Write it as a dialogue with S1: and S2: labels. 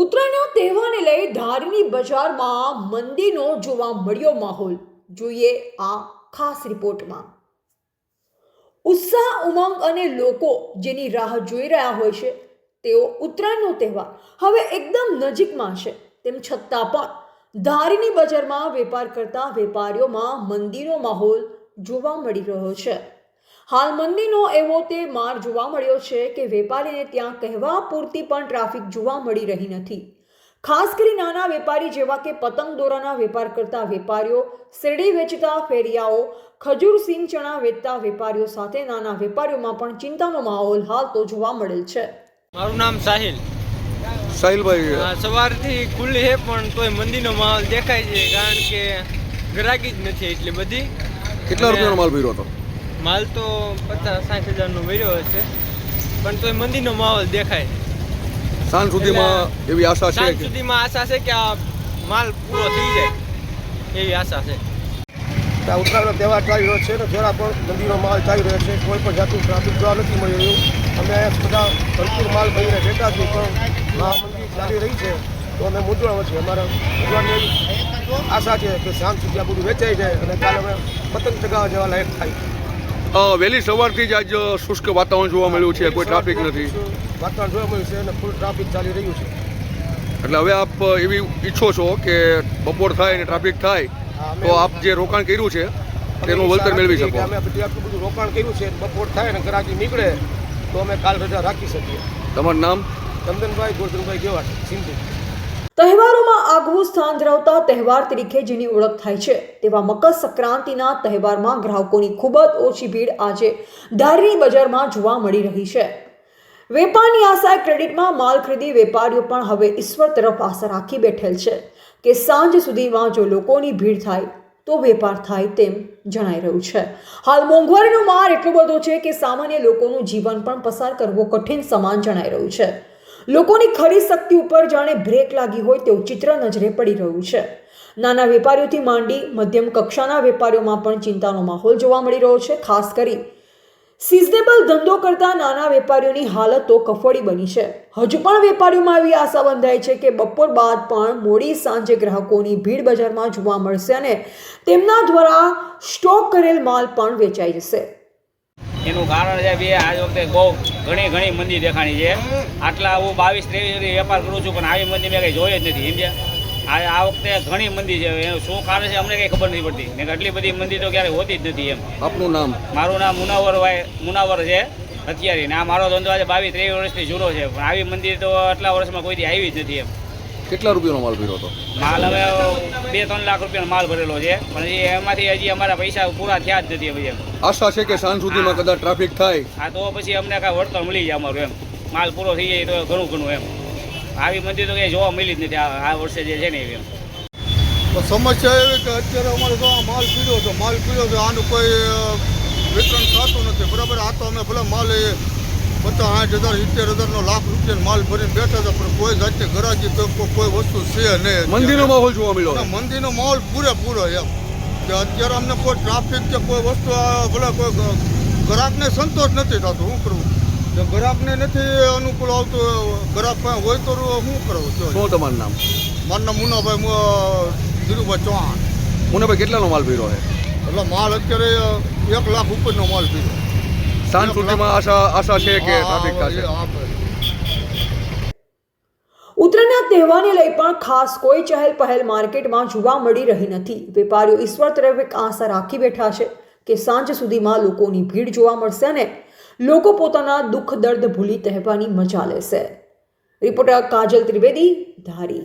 S1: ઉત્તરાયણના તહેવારને લઈ ધારીની બજારમાં મંદીનો જોવા મળ્યો માહોલ. જોઈએ આ ખાસ રિપોર્ટમાં. ઉત્સાહ, ઉમંગ અને લોકો જેની રાહ જોઈ રહ્યા હોય છે, તેઓ ઉત્તરાયણનો તહેવાર હવે એકદમ નજીકમાં છે. તેમ છતાં પણ ધારીની બજારમાં વેપાર કરતા વેપારીઓમાં મંદીનો માહોલ જોવા મળી રહ્યો છે. હાલ મંદીનો એવો તે માર જોવા મળ્યો છે કે વેપારીને ત્યાં કહેવા પૂરતી પણ ટ્રાફિક જોવા મળી રહી નથી. ખાસ કરી નાના વેપારી જેવા કે પતંગ દોરાના વેપાર કરતા વેપારીઓ શેરડી વેચતા ફેરિયાઓ ખજૂર સિંગ ચણા વેચતા વેપારીઓ સાથે નાના વેપારીઓમાં પણ ચિંતાનો માહોલ હાલ તો જોવા મળેલ છે.
S2: મારું નામ સાહિલ.
S3: સાહિલભાઈ.
S2: સવારથી ખુલ્લી છે પણ તોય મંદીનો માહોલ દેખાય છે કારણ કે ગ્રાહકી જ નથી એટલી બધી.
S3: કેટલા રૂપિયાનો માલ ભર્યો હતો?
S2: માલ તો પચાસ સાઠ હજારનો વેર્યો હશે. પણ તોય મંદિરનો માહોલ દેખાય.
S3: સાંજ સુધીમાં એવી આશા છે
S2: સાંજ સુધીમાં આશા છે કે આ માલ પૂરો થઈ જાય. એવી આશા છે.
S4: આ ઉત્તરાયણનો તહેવાર ચાલી રહ્યો છે તો જરા પણ મંદિરનો માલ ચાલી રહ્યો છે. કોઈ પણ જાતનું ટ્રાફિક જોવા નથી મળી રહ્યું. અમે બધા ભરપૂર માલ ભરીને બેઠા છીએ પણ આ મંદિર ચાલી રહી છે તો અમે મૂંઝવણ છીએ. અમારા ભગવાનને એવી આશા છે કે સાંજ સુધી આ બધું વેચાઈ જાય અને કાલે અમે પતંગ ચગાવવા જેવા લાયક થાય.
S3: વહેલી સવારથી જ આજ શુષ્ક વાતાવરણ જોવા મળ્યું છે. કોઈ ટ્રાફિક નથી.
S4: વાતાવરણ જોવા મળ્યું છે અને ફૂલ ટ્રાફિક ચાલી રહ્યું છે.
S3: એટલે હવે આપ એવી ઈચ્છો છો કે બપોર થાય અને ટ્રાફિક થાય તો આપ જે રોકાણ કર્યું છે તેનું વળતર મેળવી શકો.
S4: અમે આટલું બધું રોકાણ કર્યું છે બપોર થાય અને ગ્રાહકી નીકળે તો અમે કાલ રજા રાખી શકીએ.
S3: તમારું નામ?
S4: ચંદનભાઈ ગોરધનભાઈ ગેવાડ સિંધુ.
S1: તહેવારોમાં આગવું સ્થાન ધરાવતા તહેવાર તરીકે જેની ઓળખ થાય છે, તેવા મકર સંક્રાંતિના તહેવારમાં ગ્રાહકોની ખૂબ જ ઓછી ભીડ આજે ધારી બજારમાં જોવા મળી રહી છે. વેપારની આશાએ ક્રેડિટમાં માલ ખરીદી વેપારીઓ પણ હવે ઈશ્વર તરફ આશા રાખી બેઠેલ છે કે સાંજ સુધીમાં જો લોકોની ભીડ થાય તો વેપાર થાય તેમ જણાઈ રહ્યું છે. હાલ મોંઘવારીનો માર એટલો બધો છે કે સામાન્ય લોકોનું જીવન પણ પસાર કરવો કઠિન સમાન જણાઈ રહ્યું છે. લોકોની ખરીદ શક્તિ ઉપર જાણે બ્રેક લાગી હોય તેવું ચિત્ર નજરે પડી રહ્યું છે. નાના વેપારીઓથી માંડી મધ્યમ કક્ષાના વેપારીઓમાં પણ ચિંતાનો માહોલ જોવા મળી રહ્યો છે, ખાસ કરી સિઝનેબલ ધંધો કરતા નાના વેપારીઓની હાલત કફોડી બની છે. હજુ પણ વેપારીઓમાં એવી આશા બંધાય છે કે બપોર બાદ પણ મોડી સાંજે ગ્રાહકોની ભીડ બજારમાં જોવા મળશે અને તેમના દ્વારા સ્ટોક કરેલ માલ પણ વેચાઈ જશે.
S5: એનું કારણ છે બે આજ વખતે બહુ ઘણી ઘણી મંદી દેખાણી છે. આટલા હું બાવીસ ત્રેવીસ વેપાર કરું છું પણ આવી મંદી મેં કંઈ જોઈ જ નથી સમજ્યા? આ આ વખતે ઘણી મંદી છે. એનું શું કારણ છે અમને કંઈ ખબર નથી પડતી. ને આટલી બધી મંદી તો ક્યારેય હોતી જ નથી એમ.
S3: આપનું નામ?
S5: મારું નામ મુનાવર ભાઈ મુનાવર છે અત્યારે ને આ મારો ધંધો આજે બાવીસ ત્રેવીસ વર્ષથી જૂનો છે. પણ આવી મંદી તો આટલા વર્ષમાં કોઈથી આવી જ નથી એમ.
S3: કેટલા રૂપિયાનો માલ ભર્યો હતો?
S5: માલ હવે બે ત્રણ લાખ રૂપિયાનો માલ ભરેલો છે. પણ એમાંથી હજી અમારા પૈસા પૂરા થયા જ નથી હવે
S3: આશા છે કે સાંજ સુધીમાં કદાચ ટ્રાફિક થાય.
S5: આ તો પછી અમને કાંઈ વળતર મળી જાય અમારું એમ. માલ પૂરો થઈ જાય તો ઘણું ઘણું એમ. આવી મંદિર તો કંઈ જોવા મળી જ નથી આ વર્ષે જે છે ને એવી એમ.
S6: તો સમસ્યા એવી કે અત્યારે અમારે જો માલ પીડ્યો છે માલ પીડ્યો છે આનું કોઈ વિતરણ થતું નથી. બરાબર? આ તો અમે ભલે માલ એ પચાસ સાઠ હજાર સિત્તેર હજારનો લાખ રૂપિયાનો માલ ભરીને બેઠા હતા પણ કોઈ જાતની ગરાજી કોઈ વસ્તુ છે નહીં
S3: મંદિરનો માહોલ જોવા મળ્યો.
S6: મંદિરનો માહોલ પૂરેપૂરો એમ. કે અત્યારે અમને કોઈ ટ્રાફિક કે કોઈ વસ્તુ ભલે કોઈ ગ્રાહકને સંતોષ નથી થતો શું કરવું જો ગ્રાહકને નથી અનુકૂળ આવતું ગ્રાહક હોય તો શું કરવું
S3: શું તમારું નામ?
S6: મારું નામ મુનાભાઈ ધીરુભાઈ ચૌહાણ.
S3: મુનાભાઈ કેટલાનો માલ પીરો છે?
S6: એટલે માલ અત્યારે એક લાખ ઉપરનો માલ પીરો
S3: સાંજ સુધીમાં આશા આશા છે કે ટ્રાફિક થશે?
S1: ઉત્તરાયણના તહેવારને લઈ પણ ખાસ કોઈ ચહેલ પહેલ માર્કેટમાં જોવા મળી રહી નથી. વેપારીઓ ઈશ્વર તરફ એક આશા રાખી બેઠા છે કે સાંજ સુધીમાં લોકોની ભીડ જોવા મળશે અને લોકો પોતાના દુઃખ દર્દ ભૂલી તહેવારની મજા લેશે. રિપોર્ટર કાજલ ત્રિવેદી, ધારી.